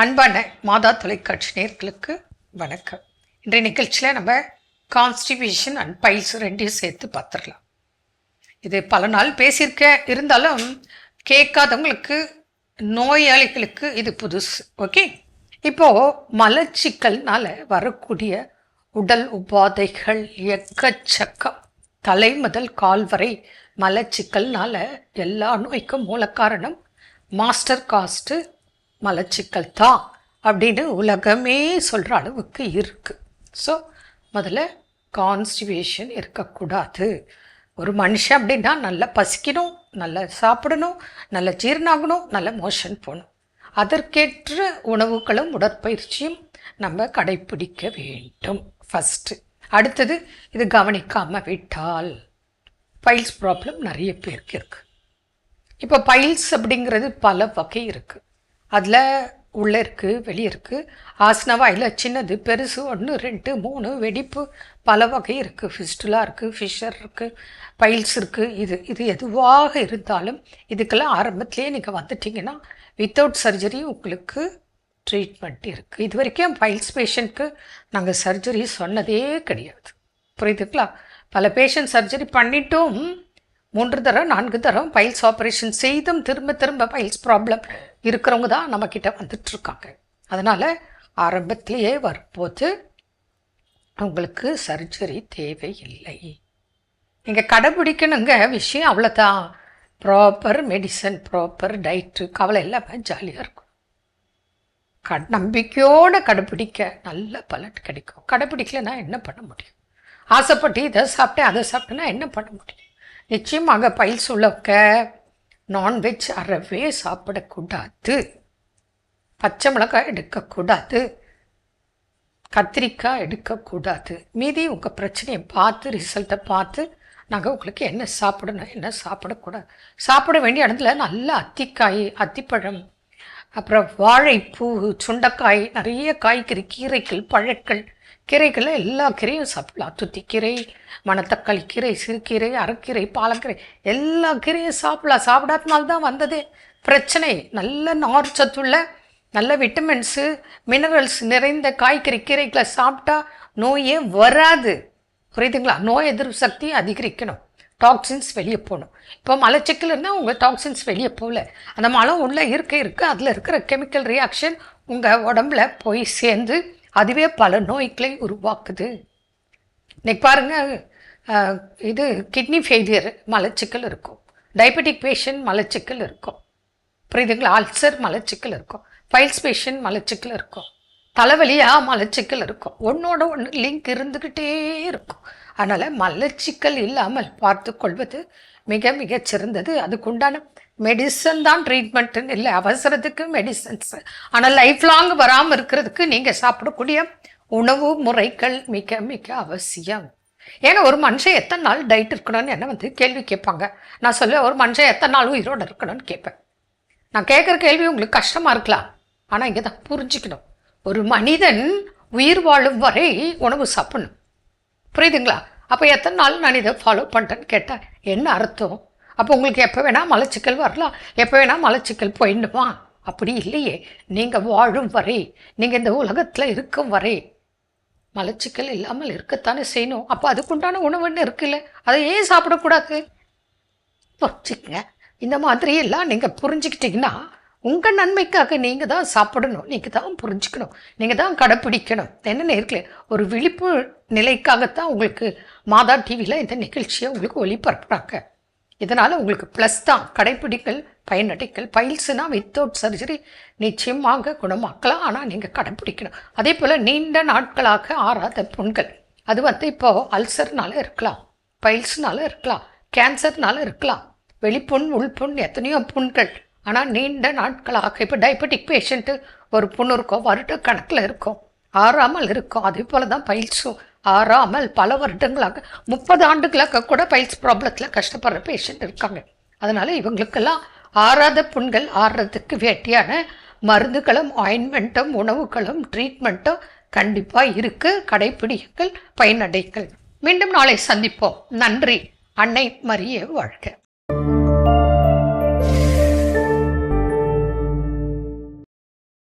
அன்பான மாதா தொலைக்காட்சி நேர்களுக்கு வணக்கம். இன்றைய நிகழ்ச்சியில் நம்ம கான்ஸ்டிபியூஷன் அண்ட் பைல்ஸ் ரெண்டையும் சேர்த்து பார்த்துடலாம். இது பல நாள் பேசியிருக்க இருந்தாலும் கேட்காதவங்களுக்கு நோயாளிகளுக்கு இது புதுசு ஓகே இப்போது மலச்சிக்கல்னால் வரக்கூடிய உடல் உபாதைகள் எக்கச்சக்கம் தலை முதல் கால் வரை மலச்சிக்கல்னால எல்லா நோய்க்கும் மூல காரணம் மாஸ்டர் காஸ்ட்டு மலச்சிக்கல் தான் அப்படின்னு உலகமே சொல்கிற அளவுக்கு இருக்குது ஸோ முதல்ல கான்ஸ்டிவேஷன் இருக்கக்கூடாது. ஒரு மனுஷன் அப்படின்னா நல்லா பசிக்கணும் நல்லா சாப்பிடணும் நல்ல ஜீர்ணாகணும் நல்ல மோஷன் போகணும். அதற்கேற்ற உணவுகளும் உடற்பயிற்சியும் நம்ம கடைப்பிடிக்க வேண்டும் ஃபஸ்ட்டு அடுத்தது இது கவனிக்காமல் விட்டால் பைல்ஸ் ப்ராப்ளம் நிறைய பேருக்கு இருக்குது இப்போ பைல்ஸ் அப்படிங்கிறது பல வகை இருக்குது அதில் உள்ளே இருக்குது வெளியே இருக்குது ஆசனவாயில் சின்னது பெருசு ஒன்று ரெண்டு மூணு வெடிப்பு பல வகை இருக்குது ஃபிஸ்டுலாக இருக்குது ஃபிஷர் இருக்குது பைல்ஸ் இருக்குது இது இது எதுவாக இருந்தாலும் இதுக்கெல்லாம் ஆரம்பத்துலேயே நீங்கள் வந்துட்டிங்கன்னா வித்தவுட் சர்ஜரி உங்களுக்கு ட்ரீட்மெண்ட் இருக்குது இது வரைக்கும் பைல்ஸ் பேஷண்ட்க்கு நாங்கள் சர்ஜரி சொன்னதே கிடையாது. புரியுதுங்களா? பல பேஷண்ட் சர்ஜரி பண்ணிட்டும் மூன்று தரம் நான்கு தரம் பைல்ஸ் ஆப்ரேஷன் செய்தும் திரும்ப திரும்ப பைல்ஸ் ப்ராப்ளம் இருக்கிறவங்க தான் நம்மக்கிட்ட வந்துட்டுருக்காங்க அதனால் ஆரம்பத்திலேயே வரும்போது உங்களுக்கு சர்ஜரி தேவையில்லை. நீங்கள் கடைபிடிக்கணுங்க விஷயம் அவ்வளோதான் ப்ராப்பர் மெடிசன் ப்ராப்பர் டயட்டு கவலை எல்லாமே ஜாலியாக இருக்கும் க நம்பிக்கையோடு கடைப்பிடிக்க நல்ல பலன் கிடைக்கும். கடைப்பிடிக்கலன்னா என்ன பண்ண முடியும்? ஆசைப்பட்டு இதை சாப்பிட்டேன் அதை சாப்பிட்டேன்னா என்ன பண்ண முடியும்? நிச்சயமாக பயில் உள்ளவங்க நான்வெஜ் அறவே சாப்பிடக்கூடாது. பச்சை மிளகாய் எடுக்கக்கூடாது. கத்திரிக்காய் எடுக்கக்கூடாது. மீதி உங்கள் பிரச்சனையை பார்த்து ரிசல்ட்டை பார்த்து நாங்கள் உங்களுக்கு என்ன சாப்பிடணும் என்ன சாப்பிடக்கூடாது. சாப்பிட வேண்டிய இடத்துல நல்ல அத்திக்காய் அத்திப்பழம் அப்புறம் வாழைப்பூ சுண்டைக்காய் நிறைய காய்கறி கீரைகள் பழங்கள் கீரைகளில் எல்லா கீரையும் சாப்பிடலாம். துத்திக்கீரை மணத்தக்காளி கீரை சிறுகீரை அரைக்கீரை பாலக்கீரை எல்லா கீரையும் சாப்பிடலாம். சாப்பிடாதனால தான் வந்ததே. பிரச்சனை. நல்ல நார் சத்துள்ள நல்ல விட்டமின்ஸு மினரல்ஸ் நிறைந்த காய்கறி கீரைகளை சாப்பிட்டா நோயே வராது. புரியுதுங்களா? நோய் எதிர்ப்பு சக்தி அதிகரிக்கணும். டாக்ஸின்ஸ் வெளியே போகணும். இப்போ மலச்சிக்கல் இருந்தால் உங்கள் டாக்ஸின்ஸ் வெளியே போகல. அந்த மலம் உள்ளே இருக்க இருக்க அதில் இருக்கிற கெமிக்கல் ரியாக்ஷன் உங்கள் உடம்புல போய் சேர்ந்து அதுவே பல நோய்களை உருவாக்குது. இன்னைக்கு பாருங்கள் இது கிட்னி ஃபெயிலியர் மலச்சிக்கல் இருக்கும். டயபெட்டிக் பேஷண்ட் மலச்சிக்கல் இருக்கும். புரியுதுங்களா? அல்சர் மலச்சிக்கல் இருக்கும். ஃபைல்ஸ் பேஷண்ட் மலச்சிக்கல் இருக்கும். தலைவலியாக மலச்சிக்கல் இருக்கும். ஒன்றோட ஒன்று லிங்க் இருந்துக்கிட்டே இருக்கும். அதனால் மலச்சிக்கல் இல்லாமல் பார்த்து கொள்வது மிக மிக சிறந்தது. அதுக்குண்டான மெடிசன் தான் ட்ரீட்மெண்ட்டுன்னு இல்லை அவசரத்துக்கு மெடிசன்ஸ் ஆனால் லைஃப் லாங் வராமல் இருக்கிறதுக்கு நீங்கள் சாப்பிடக்கூடிய உணவு முறைகள் மிக மிக அவசியம். ஏன்னா ஒரு மனுஷன் எத்தனை நாள் டயட் இருக்கணும்னு என்ன வந்து கேள்வி கேட்பாங்க? நான் சொல்ல ஒரு மனுஷன் எத்தனை நாள் உயிரோடு இருக்கணும்னு கேட்பேன். நான் கேட்குற கேள்வி உங்களுக்கு கஷ்டமாக இருக்கலாம். ஆனால் இங்கே தான் புரிஞ்சுக்கணும். ஒரு மனிதன் உயிர் வாழும் வரை உணவு சாப்பிடணும். புரியுதுங்களா? அப்போ எத்தனை நாள் நான் இதை ஃபாலோ பண்ணிட்டேன்னு கேட்டேன் என்ன அர்த்தம்? அப்போ உங்களுக்கு எப்போ வேணால் மலச்சிக்கல் வரலாம். எப்போ வேணால் மலச்சிக்கல் போயிடுமா? அப்படி இல்லையே. நீங்கள் வாழும் வரை நீங்கள் இந்த உலகத்தில் இருக்கும் வரை மலச்சிக்கல் இல்லாமல் இருக்கத்தானே செய்யணும். அப்போ அதுக்குண்டான உணவுன்னு இருக்குல்ல? அதை ஏன் சாப்பிடக்கூடாது? புரிஞ்சுக்கங்க. இந்த மாதிரி எல்லாம் நீங்கள் புரிஞ்சுக்கிட்டிங்கன்னா உங்கள் நன்மைக்காக நீங்கள் தான் சாப்பிடணும். நீங்கள் தான் புரிஞ்சுக்கணும். நீங்கள் தான் கடைப்பிடிக்கணும். என்ன நேர்களே ஒரு விழிப்பு நிலைக்காகத்தான் உங்களுக்கு மாதா டிவியில் இந்த நிகழ்ச்சியை உங்களுக்கு ஒளிபரப்புகிறாங்க இதனால் உங்களுக்கு ப்ளஸ் தான். கடைப்பிடிக்கல் பயனடைக்கல் பைல்ஸுனா வித்தவுட் சர்ஜரி நிச்சயமாக குணமாக்கலாம். ஆனால் நீங்கள் கடைப்பிடிக்கணும். அதே போல் நீண்ட நாட்களாக ஆறாத புண்கள் அது வந்து இப்போது அல்சர்னால இருக்கலாம் பைல்ஸ்னால இருக்கலாம் கேன்சர்னால இருக்கலாம். வெளிப்புண் உள்புண் எத்தனையோ புண்கள். ஆனால் நீண்ட நாட்களாக இப்போ டயபெட்டிக் பேஷண்ட்டு ஒரு புண்ணு இருக்கும் வருட கணக்கில் இருக்கும் ஆறாமல் இருக்கும் அதே போல் தான் பைல்ஸும் ஆறாமல் பல வருடங்களாக முப்பது ஆண்டுகளாக கூட பைல்ஸ் ப்ராப்ளத்தில் கஷ்டப்படுற பேஷண்ட் இருக்காங்க. அதனால் இவங்களுக்கெல்லாம் ஆறாத புண்கள் ஆறுறதுக்கு வேட்டியான மருந்துகளும் ஆயின்மெண்ட்டும் உணவுகளும் ட்ரீட்மெண்ட்டும் கண்டிப்பாக இருக்குது கடைப்பிடிகள் பயனடைகள் மீண்டும் நாளை சந்திப்போம். நன்றி. அன்னை மரிய வாழ்க்கை